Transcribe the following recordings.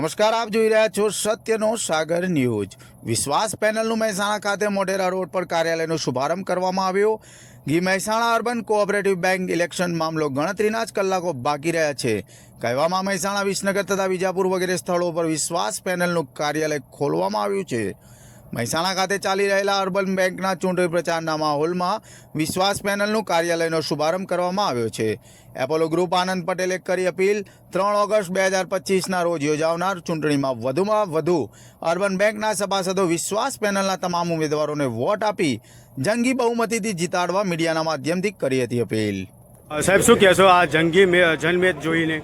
નમસ્કાર, આપ જોઈ રહ્યા છો સત્યનો સાગર ન્યૂઝ. વિશ્વાસ પેનલનું મહેસાણા ખાતે મોઢેરા રોડ પર કાર્યાલયનો શુભારંભ કરવામાં આવ્યો. ગી Mehsana urban cooperative bank election મામલો ગણતરીના જ કલાકો બાકી રહ્યા છે. કહેવામાં મહેસાણા, વિસનગર તથા વિજાપુર વગેરે સ્થળો પર વિશ્વાસ પેનલનું કાર્યાલય ખોલવામાં આવ્યું છે. મહેસાણા ખાતે ચાલી રહેલા અર્બન બેંકના ચૂંટણી પ્રચારના માહોલમાં વિશ્વાસ પેનલનું કાર્યાલયનો શુભારંભ કરવામાં આવ્યો છે. એપોલો ગ્રુપ આનંદ પટેલે કરી અપીલ ત્રણ ઓગસ્ટ બે હજાર પચીસના રોજ યોજાનાર ચૂંટણીમાં વધુમાં વધુ અર્બન બેંકના સભાસદો વિશ્વાસ પેનલના તમામ ઉમેદવારોને વોટ આપી જંગી બહુમતીથી જીતાડવા મીડિયાના માધ્યમથી કરી હતી અપીલ. સાહેબ શું કહેશો આ જંગી જનમેદ જોઈને?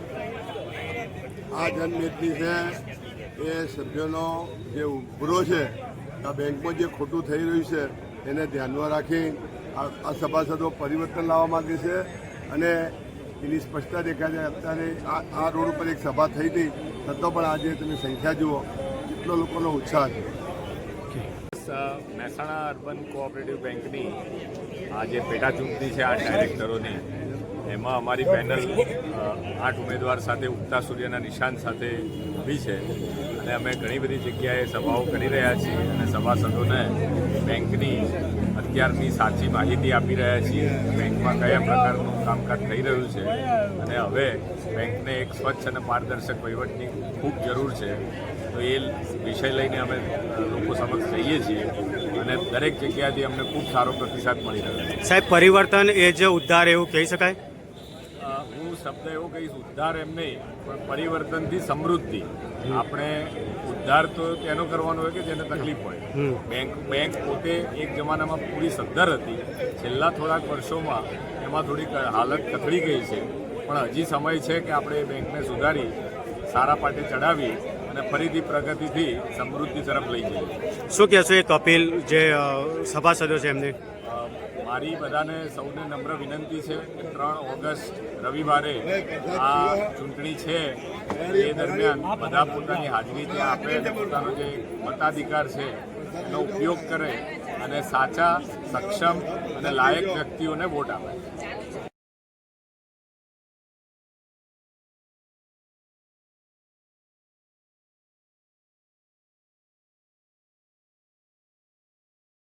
આ જનમેદની છે એ સભ્યોનો જે ઉભરો છે આ બેંકમાં જે ખોટું થઈ રહ્યું છે, એને ધ્યાનમાં રાખી આ સભાસદો પરિવર્તન લાવવા માગે છે. અને એની સ્પષ્ટતા દેખાય છે, અત્યારે આ આ રોડ ઉપર એક સભા થઈ હતી છતાં પણ આજે તમે સંખ્યા જુઓ, કેટલો લોકોનો ઉત્સાહ છે. મહેસાણા અર્બન કોઓપરેટિવ બેંકની આ જે પેટા ચૂંટણી છે, આ ડાયરેક્ટરોની એમાં અમારી પેનલ આઠ ઉમેદવાર સાથે ઉગતા સૂર્યના નિશાન સાથે ઊભી છે. અને અમે ઘણી બધી જગ્યાએ સભાઓ કરી રહ્યા છીએ અને સભાસદોને બેંકની અત્યારની સાચી માહિતી આપી રહ્યા છીએ બેંકમાં કયા પ્રકારનું કામકાજ થઈ રહ્યું છે. અને હવે બેંકને એક સ્વચ્છ અને પારદર્શક વહીવટની ખૂબ જરૂર છે. તો એ વિષય લઈને અમે લોકો સમક્ષ જઈએ છીએ. અને દરેક જગ્યાથી અમને ખૂબ સારો પ્રતિસાદ મળી રહ્યો છે. સાહેબ પરિવર્તન એ જ ઉદ્ધાર એવું કહી શકાય? હું શબ્દ એવો કહીશ ઉદ્ધાર એમ નહીં પણ પરિવર્તનથી સમૃદ્ધિ. આપણે ઉદ્ધાર તો એનો કરવાનો હોય કે જેને તકલીફ હોય. બેંક બેંક પોતે એક જમાનામાં પૂરી સદ્ધર હતી. છેલ્લા થોડાક વર્ષોમાં એમાં થોડીક હાલત કથળી ગઈ છે. પણ હજી સમય છે કે આપણે એ બેંકને સુધારી સારા પાટે ચડાવી અને ફરીથી પ્રગતિથી સમૃદ્ધિ તરફ લઈ જઈએ શું કહેશો એક અપીલ જે સભાસદો છે એમને? મારી બધાને સૌને નમ્ર વિનંતી છે કે ત્રણ ઓગસ્ટ રવિવારે આ ચૂંટણી છે એ દરમિયાન બધા પોતાની હાજરી ત્યાં આપે અને પોતાનો જે મતાધિકાર છે એનો ઉપયોગ કરે અને સાચા સક્ષમ અને લાયક વ્યક્તિઓને વોટ આપે.